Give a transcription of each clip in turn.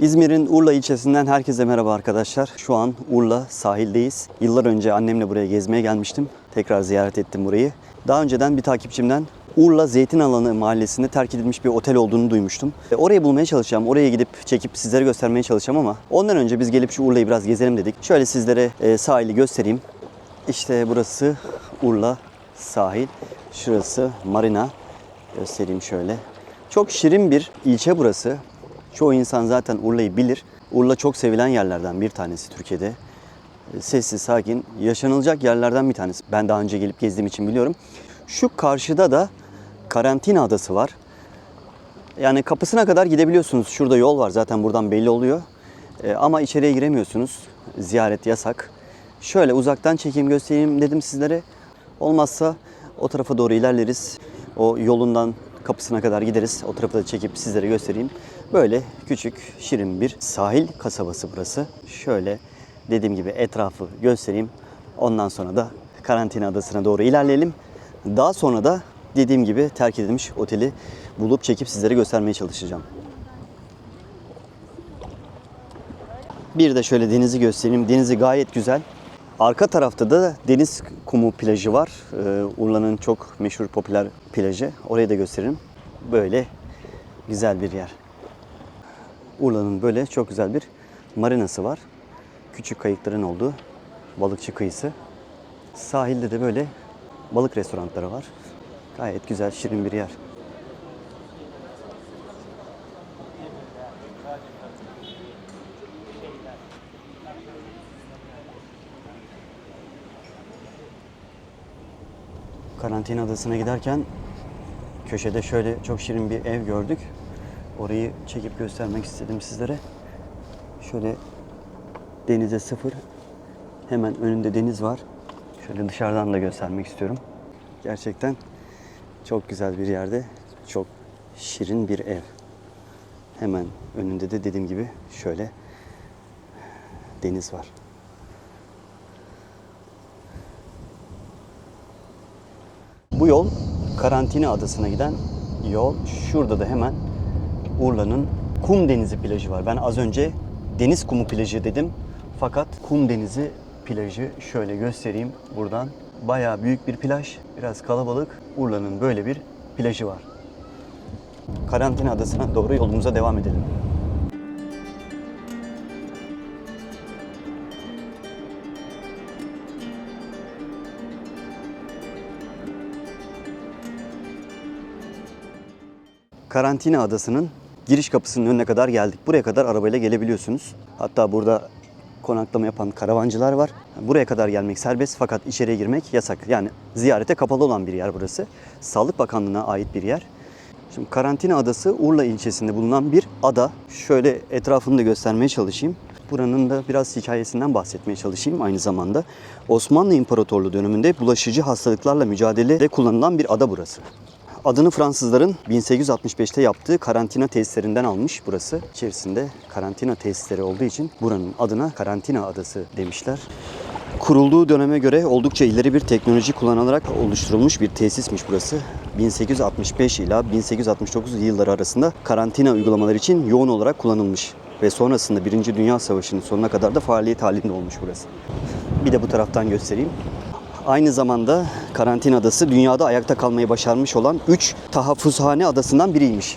İzmir'in Urla ilçesinden herkese merhaba arkadaşlar. Şu an Urla sahildeyiz. Yıllar önce annemle buraya gezmeye gelmiştim. Tekrar ziyaret ettim burayı. Daha önceden bir takipçimden Urla Zeytin Alanı mahallesinde terk edilmiş bir otel olduğunu duymuştum. E, Orayı bulmaya çalışacağım. Oraya gidip çekip sizlere göstermeye çalışacağım ama ondan önce biz gelip şu Urla'yı biraz gezelim dedik. Şöyle sizlere e, sahili göstereyim. İşte burası Urla sahil. Şurası marina. Göstereyim şöyle. Çok şirin bir ilçe burası. Çoğu insan zaten Urla'yı bilir. Urla çok sevilen yerlerden bir tanesi Türkiye'de. E, Sessiz, sakin, yaşanılacak yerlerden bir tanesi. Ben daha önce gelip gezdiğim için biliyorum. Şu karşıda da Karantina Adası var. Yani kapısına kadar gidebiliyorsunuz. Şurada yol var zaten buradan belli oluyor. E, ama içeriye giremiyorsunuz. Ziyaret yasak. Şöyle uzaktan çekeyim göstereyim dedim sizlere. Olmazsa o tarafa doğru ilerleriz. O yolundan kapısına kadar gideriz. O tarafı da çekip sizlere göstereyim. Böyle küçük, şirin bir sahil kasabası burası. Şöyle dediğim gibi etrafı göstereyim. Ondan sonra da karantina adasına doğru ilerleyelim. Daha sonra da dediğim gibi terk edilmiş oteli bulup çekip sizlere göstermeye çalışacağım. Bir de şöyle denizi göstereyim. Denizi gayet güzel. Arka tarafta da deniz kumu plajı var. Ee, Urla'nın çok meşhur popüler plajı. Orayı da gösteririm. Böyle güzel bir yer. Urla'nın böyle çok güzel bir marinası var. Küçük kayıkların olduğu balıkçı kıyısı. Sahilde de böyle balık restoranları var. Gayet güzel, şirin bir yer. Karantina adasına giderken köşede şöyle çok şirin bir ev gördük. Orayı çekip göstermek istedim sizlere. Şöyle denize sıfır. Hemen önünde deniz var. Şöyle dışarıdan da göstermek istiyorum. Gerçekten çok güzel bir yerde. Çok şirin bir ev. Hemen önünde de dediğim gibi şöyle deniz var. Bu yol Karantina Adası'na giden yol. Şurada da hemen Urla'nın Kum Denizi plajı var. Ben az önce deniz kumu plajı dedim. Fakat Kum Denizi plajı şöyle göstereyim buradan. Bayağı büyük bir plaj. Biraz kalabalık. Urla'nın böyle bir plajı var. Karantina Adası'na doğru yolumuza devam edelim. Karantina Adası'nın giriş kapısının önüne kadar geldik. Buraya kadar arabayla gelebiliyorsunuz. Hatta burada konaklama yapan karavancılar var. Buraya kadar gelmek serbest fakat içeriye girmek yasak. Yani ziyarete kapalı olan bir yer burası. Sağlık Bakanlığı'na ait bir yer. Şimdi Karantina Adası Urla ilçesinde bulunan bir ada. Şöyle etrafını da göstermeye çalışayım. Buranın da biraz hikayesinden bahsetmeye çalışayım aynı zamanda. Osmanlı İmparatorluğu döneminde bulaşıcı hastalıklarla mücadelede kullanılan bir ada burası. Adını Fransızların 1865'te yaptığı karantina tesislerinden almış burası. İçerisinde karantina tesisleri olduğu için buranın adına Karantina Adası demişler. Kurulduğu döneme göre oldukça ileri bir teknoloji kullanılarak oluşturulmuş bir tesismiş burası. 1865 ila 1869 yılları arasında karantina uygulamaları için yoğun olarak kullanılmış ve sonrasında 1. Dünya Savaşı'nın sonuna kadar da faaliyet halinde olmuş burası. Bir de bu taraftan göstereyim. Aynı zamanda Karantina Adası dünyada ayakta kalmayı başarmış olan 3 tahaffuzhane adasından biriymiş.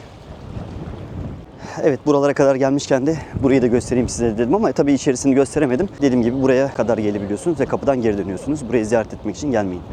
Evet buralara kadar gelmişken de burayı da göstereyim size dedim ama tabii içerisini gösteremedim. Dediğim gibi buraya kadar gelebiliyorsunuz ve kapıdan geri dönüyorsunuz. Burayı ziyaret etmek için gelmeyin.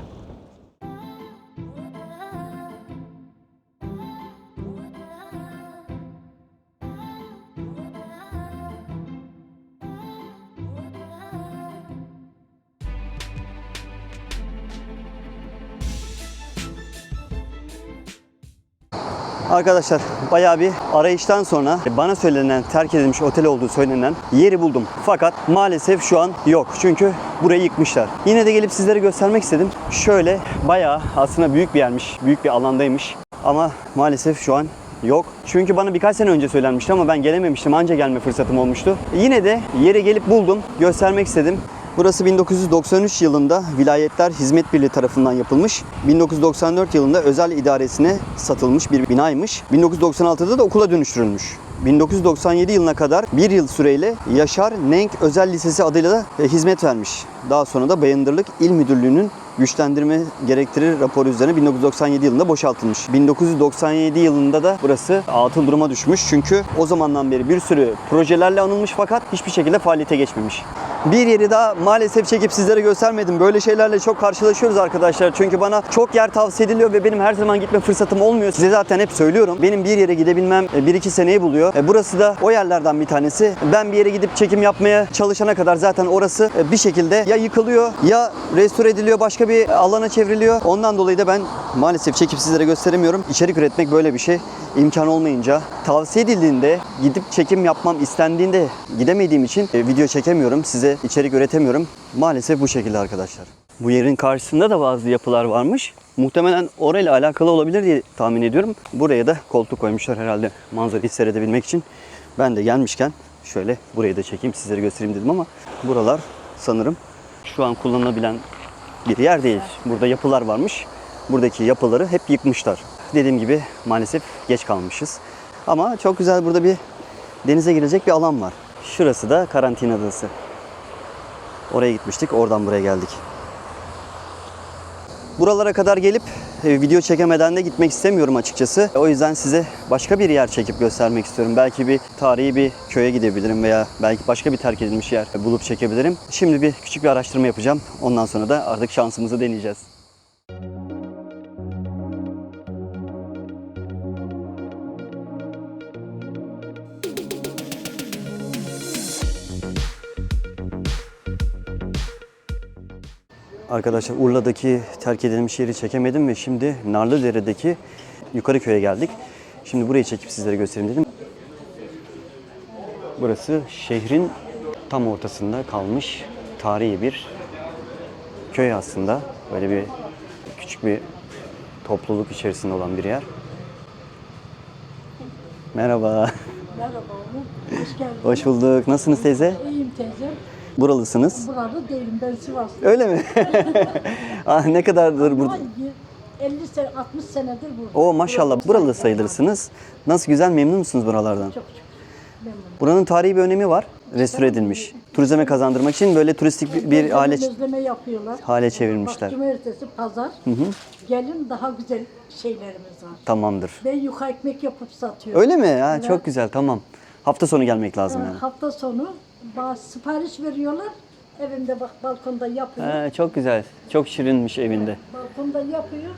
Arkadaşlar bayağı bir arayıştan sonra bana söylenen terk edilmiş otel olduğu söylenen yeri buldum. Fakat maalesef şu an yok. Çünkü burayı yıkmışlar. Yine de gelip sizlere göstermek istedim. Şöyle bayağı aslında büyük bir yermiş. Büyük bir alandaymış. Ama maalesef şu an yok. Çünkü bana birkaç sene önce söylenmişti ama ben gelememiştim. Anca gelme fırsatım olmuştu. Yine de yere gelip buldum. Göstermek istedim. Burası 1993 yılında Vilayetler Hizmet Birliği tarafından yapılmış. 1994 yılında özel idaresine satılmış bir binaymış. 1996'da da okula dönüştürülmüş. 1997 yılına kadar bir yıl süreyle Yaşar Nenk Özel Lisesi adıyla da e, hizmet vermiş. Daha sonra da Bayındırlık İl Müdürlüğü'nün güçlendirme gerektirir raporu üzerine 1997 yılında boşaltılmış. 1997 yılında da burası atıl duruma düşmüş. Çünkü o zamandan beri bir sürü projelerle anılmış fakat hiçbir şekilde faaliyete geçmemiş. Bir yeri daha maalesef çekip sizlere göstermedim. Böyle şeylerle çok karşılaşıyoruz arkadaşlar. Çünkü bana çok yer tavsiye ediliyor ve benim her zaman gitme fırsatım olmuyor. Size zaten hep söylüyorum. Benim bir yere gidebilmem 1-2 seneyi buluyor. E, Burası da o yerlerden bir tanesi. Ben bir yere gidip çekim yapmaya çalışana kadar zaten orası e, bir şekilde ya yıkılıyor ya restore ediliyor başka bir alana çevriliyor. Ondan dolayı da ben maalesef çekip sizlere gösteremiyorum. İçerik üretmek böyle bir şey. İmkan olmayınca tavsiye edildiğinde gidip çekim yapmam istendiğinde gidemediğim için e, video çekemiyorum. Size içerik üretemiyorum. Maalesef bu şekilde arkadaşlar. Bu yerin karşısında da bazı yapılar varmış. Muhtemelen orayla alakalı olabilir diye tahmin ediyorum. Buraya da koltuk koymuşlar herhalde manzarayı seyredebilmek için. Ben de gelmişken şöyle burayı da çekeyim sizlere göstereyim dedim ama buralar sanırım şu an kullanılabilen bir yer değil. Burada yapılar varmış. Buradaki yapıları hep yıkmışlar. Dediğim gibi maalesef geç kalmışız. Ama çok güzel burada bir denize girecek bir alan var. Şurası da karantina adası. Oraya gitmiştik. Oradan buraya geldik. Buralara kadar gelip video çekemeden de gitmek istemiyorum açıkçası. O yüzden size başka bir yer çekip göstermek istiyorum. Belki bir tarihi bir köye gidebilirim veya belki başka bir terk edilmiş yer bulup çekebilirim. Şimdi bir küçük bir araştırma yapacağım. Ondan sonra da artık şansımızı deneyeceğiz. Arkadaşlar Urla'daki terk edilmiş yeri çekemedim ve şimdi Narlıdere'deki yukarı köye geldik. Şimdi burayı çekip sizlere göstereyim dedim. Burası şehrin tam ortasında kalmış tarihi bir köy aslında. Böyle bir küçük bir topluluk içerisinde olan bir yer. Merhaba. Merhaba. Hoş geldin. Hoş bulduk. Nasılsınız teyze? İyiyim teyzem. Buralısınız. Burada değilim. Ben Sivaslı. Öyle mi? ah, ne kadardır burada? Ama 50 sene, 60 senedir burada. O maşallah buralı sayılırsınız. Nasıl güzel memnun musunuz buralardan? Çok çok memnunum. Buranın tarihi bir önemi var. Restore edilmiş. Turizme kazandırmak için böyle turistik bir, bir hale Özleme yapıyorlar. hale çevirmişler. Bak cumartesi, pazar. Gelin daha güzel şeylerimiz var. Tamamdır. Ben yuka ekmek yapıp satıyorum. Öyle mi? Ha, Evet. çok güzel tamam. Hafta sonu gelmek lazım Ha, yani. Hafta sonu bazı sipariş veriyorlar. Evimde bak balkonda yapıyor. Ha, çok güzel. Çok şirinmiş evinde. Balkonda yapıyor.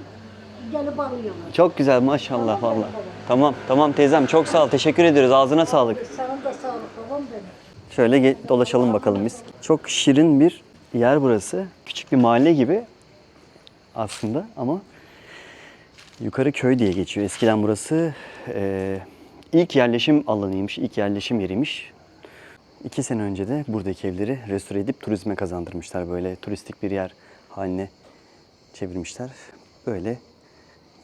Gelip alıyorlar. Çok güzel maşallah valla. Tamam tamam teyzem çok sağ ol. Teşekkür ediyoruz. Ağzına sağlık. Sana da sağlık babam benim. Şöyle ge- dolaşalım bakalım biz. Çok şirin bir yer burası. Küçük bir mahalle gibi aslında ama yukarı köy diye geçiyor. Eskiden burası eee, ilk yerleşim alanıymış, ilk yerleşim yeriymiş. İki sene önce de buradaki evleri restore edip turizme kazandırmışlar. Böyle turistik bir yer haline çevirmişler. Böyle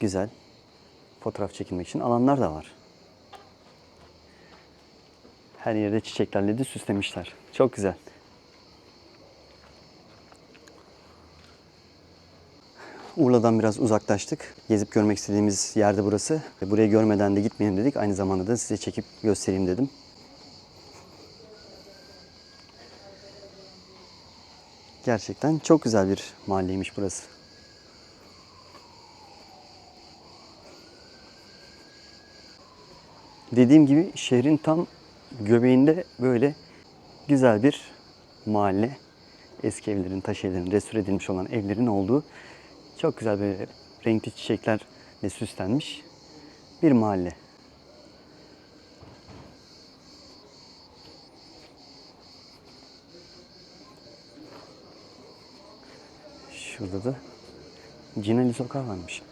güzel fotoğraf çekilmek için alanlar da var. Her yerde çiçeklerle de süslemişler. Çok güzel. Urla'dan biraz uzaklaştık. Gezip görmek istediğimiz yerde burası. Burayı görmeden de gitmeyelim dedik. Aynı zamanda da size çekip göstereyim dedim. Gerçekten çok güzel bir mahalleymiş burası. Dediğim gibi şehrin tam göbeğinde böyle güzel bir mahalle. Eski evlerin, taş evlerin, restore edilmiş olan evlerin olduğu çok güzel böyle renkli çiçeklerle süslenmiş bir mahalle. Şurada da Cinali Sokağı varmış.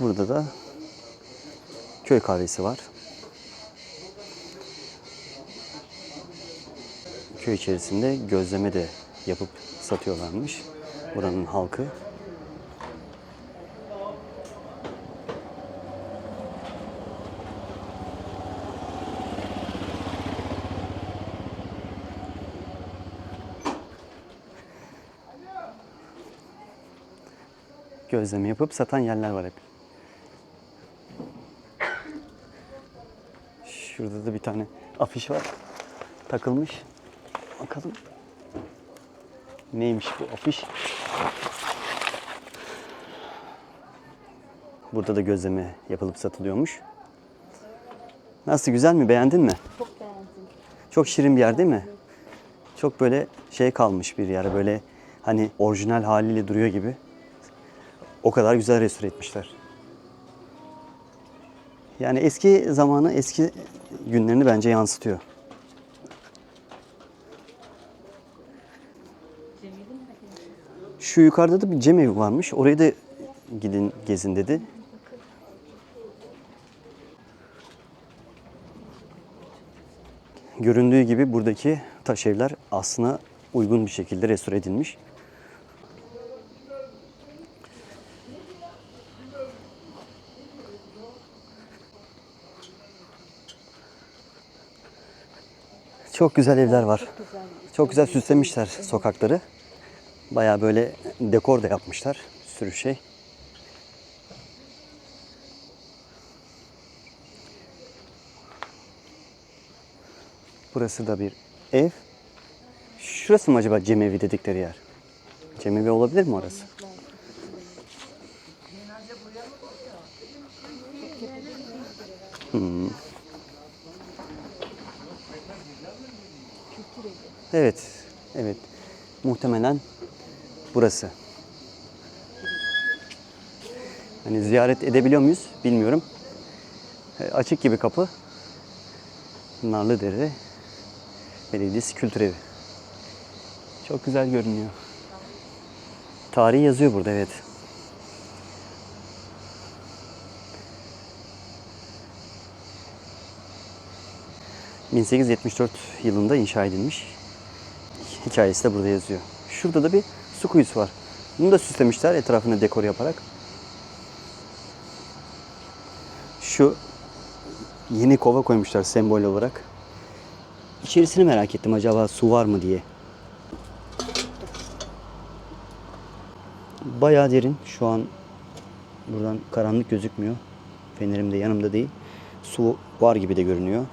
Burada da köy kahvesi var. Köy içerisinde gözleme de yapıp satıyorlarmış. Buranın halkı. Gözleme yapıp satan yerler var hep. Şurada da bir tane afiş var. Takılmış. Bakalım. Neymiş bu afiş? Burada da gözleme yapılıp satılıyormuş. Nasıl güzel mi? Beğendin mi? Çok beğendim. Çok şirin bir yer değil mi? Çok böyle şey kalmış bir yer. Böyle hani orijinal haliyle duruyor gibi. O kadar güzel restore etmişler. Yani eski zamanı, eski günlerini bence yansıtıyor. Şu yukarıda da bir cem evi varmış. Orayı da gidin gezin dedi. Göründüğü gibi buradaki taş evler aslına uygun bir şekilde restore edilmiş. Çok güzel evler var. Çok güzel süslemişler sokakları. Bayağı böyle dekor da yapmışlar. Bir sürü şey. Burası da bir ev. Şurası mı acaba cemevi dedikleri yer? Cemevi olabilir mi orası? Hmm. Evet, evet. Muhtemelen burası. Hani ziyaret edebiliyor muyuz bilmiyorum. E, Açık gibi kapı. Narlıdere Belediyesi Kültür Evi. Çok güzel görünüyor. Tarihi yazıyor burada evet. ...1874 yılında inşa edilmiş. Hikayesi de burada yazıyor. Şurada da bir su kuyusu var. Bunu da süslemişler etrafını dekor yaparak. Şu yeni kova koymuşlar sembol olarak. İçerisini merak ettim acaba su var mı diye. Bayağı derin. Şu an buradan karanlık gözükmüyor. Fenerim de yanımda değil. Su var gibi de görünüyor.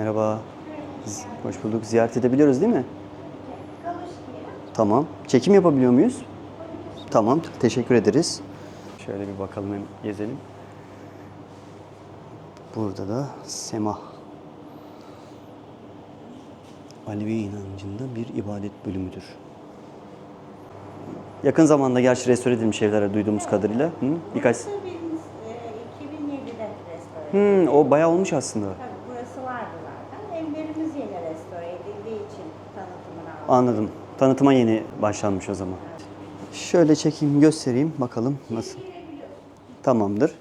Merhaba. Hoş bulduk. Ziyaret edebiliyoruz değil mi? Tamam. Çekim yapabiliyor muyuz? Tamam. Teşekkür ederiz. Şöyle bir bakalım hem gezelim. Burada da Semah. Alevi inancında bir ibadet bölümüdür. Yakın zamanda gerçi restore edilmiş evlere duyduğumuz kadarıyla. Hı? Birkaç... Burası biz e, 2007'de restore Hmm, o bayağı olmuş aslında. Tabii burası vardı zaten. Evlerimiz yeni restore edildiği için tanıtımını aldık. Anladım. Tanıtıma yeni başlanmış o zaman. Şöyle çekeyim, göstereyim. Bakalım nasıl. Tamamdır.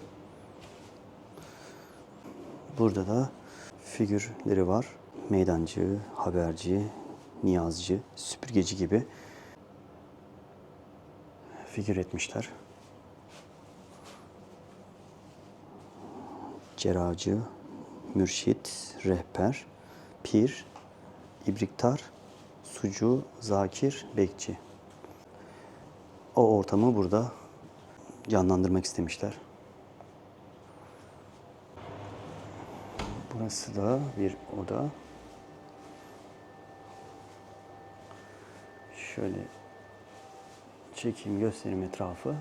Burada da figürleri var. Meydancı, haberci, niyazcı, süpürgeci gibi figür etmişler. Cerracı, mürşit, rehber, pir, ibriktar, sucu, zakir, bekçi. O ortamı burada canlandırmak istemişler. Burası da bir oda. Şöyle çekeyim göstereyim etrafı.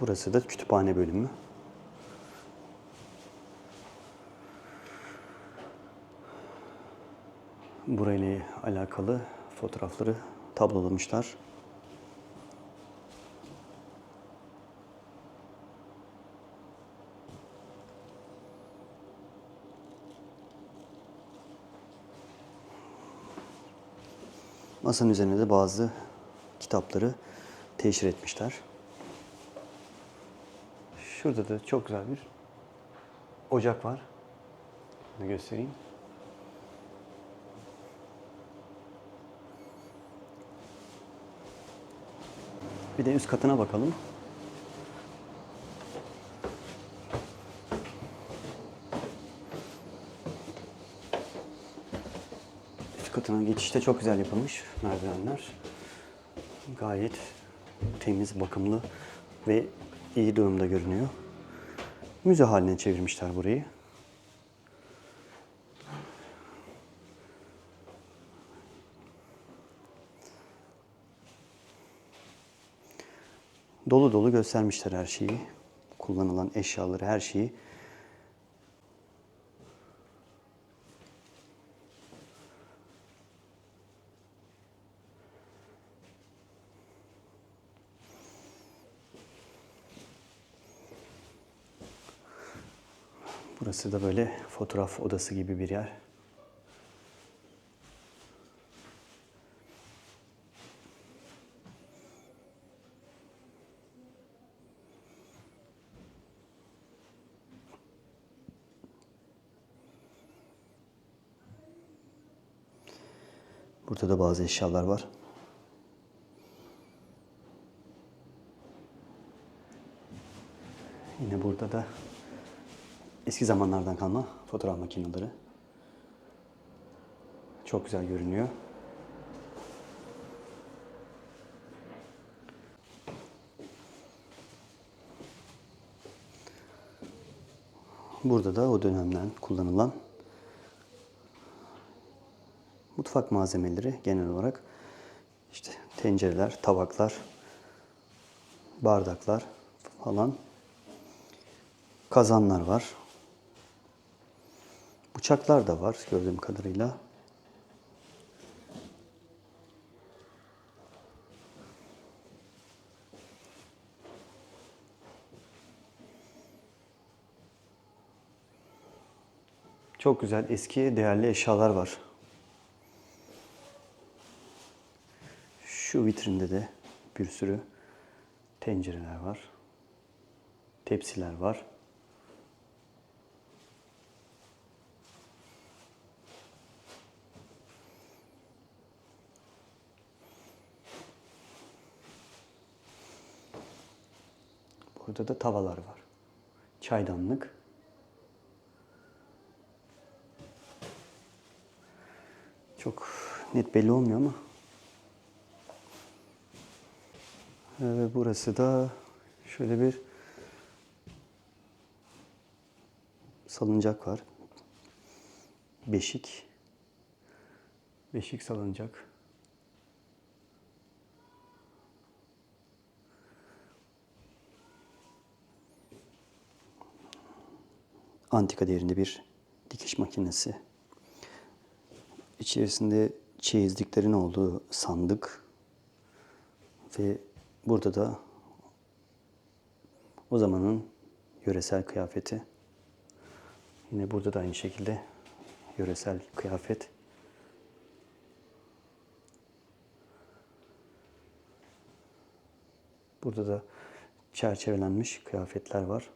Burası da kütüphane bölümü. Burayla alakalı fotoğrafları tablolamışlar. Masanın üzerine de bazı kitapları teşhir etmişler. Şurada da çok güzel bir ocak var. Bunu göstereyim. Bir de üst katına bakalım. Üst katına geçişte çok güzel yapılmış merdivenler. Gayet temiz, bakımlı ve iyi durumda görünüyor. Müze haline çevirmişler burayı. Dolu dolu göstermişler her şeyi. Kullanılan eşyaları, her şeyi. Burası da böyle fotoğraf odası gibi bir yer. Burada da bazı eşyalar var. Yine burada da eski zamanlardan kalma fotoğraf makineleri. Çok güzel görünüyor. Burada da o dönemden kullanılan mutfak malzemeleri genel olarak işte tencereler, tabaklar, bardaklar falan kazanlar var. Bıçaklar da var gördüğüm kadarıyla. Çok güzel eski değerli eşyalar var. Şu vitrinde de bir sürü tencereler var. Tepsiler var. Burada da tavalar var. Çaydanlık. Çok net belli olmuyor ama. Ve burası da şöyle bir salıncak var. Beşik. Beşik salıncak. Antika değerinde bir dikiş makinesi. İçerisinde çeyizliklerin olduğu sandık ve burada da o zamanın yöresel kıyafeti. Yine burada da aynı şekilde yöresel kıyafet. Burada da çerçevelenmiş kıyafetler var.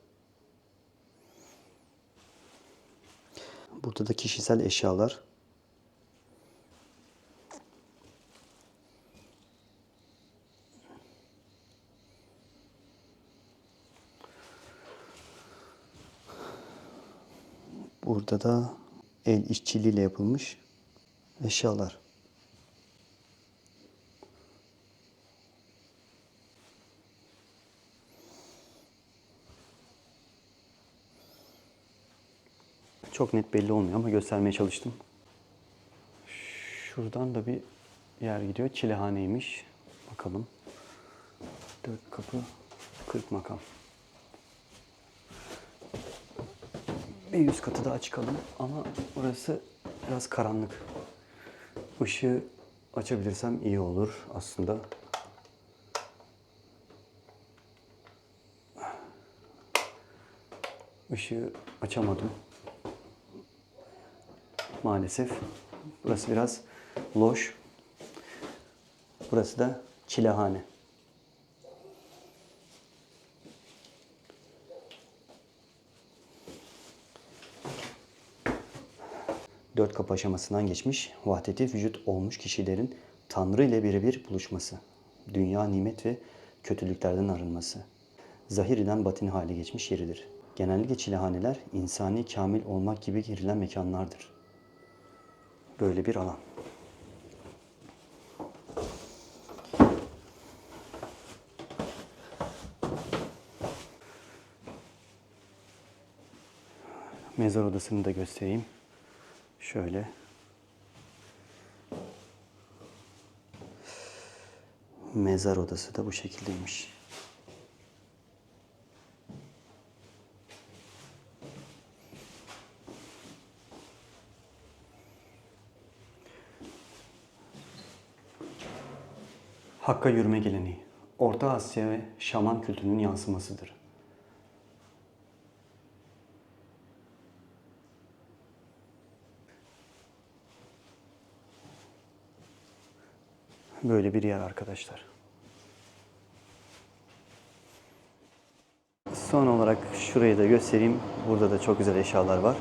Burada da kişisel eşyalar. Burada da el işçiliğiyle yapılmış eşyalar. Çok net belli olmuyor ama göstermeye çalıştım. Şuradan da bir yer gidiyor. Çilehaneymiş. Bakalım. Dört kapı, kırk makam. Bir üst katı daha çıkalım ama burası biraz karanlık. Işığı açabilirsem iyi olur aslında. Işığı açamadım. Maalesef. Burası biraz loş. Burası da çilehane. dört kapı aşamasından geçmiş, vahdeti vücut olmuş kişilerin Tanrı ile birebir buluşması, dünya nimet ve kötülüklerden arınması. Zahiriden batin hale geçmiş yeridir. Genellikle çilehaneler insani kamil olmak gibi girilen mekanlardır. Böyle bir alan. Mezar odasını da göstereyim. Şöyle. Mezar odası da bu şekildeymiş. Hakka yürüme geleneği. Orta Asya ve Şaman kültürünün yansımasıdır. Böyle bir yer arkadaşlar. Son olarak şurayı da göstereyim. Burada da çok güzel eşyalar var.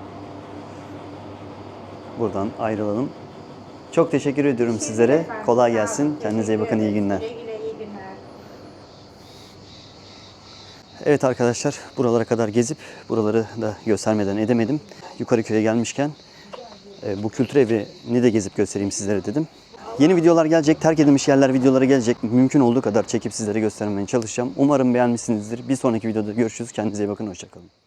Buradan ayrılalım. Çok teşekkür ediyorum sizlere. Efendim, Kolay gelsin. Kendinize iyi bakın. İyi günler. Güle güle iyi günler. Evet arkadaşlar buralara kadar gezip buraları da göstermeden edemedim. Yukarı köye gelmişken e, bu kültür evini de gezip göstereyim sizlere dedim. Yeni videolar gelecek, terk edilmiş yerler videoları gelecek. Mümkün olduğu kadar çekip sizlere göstermeye çalışacağım. Umarım beğenmişsinizdir. Bir sonraki videoda görüşürüz. Kendinize iyi bakın. Hoşçakalın.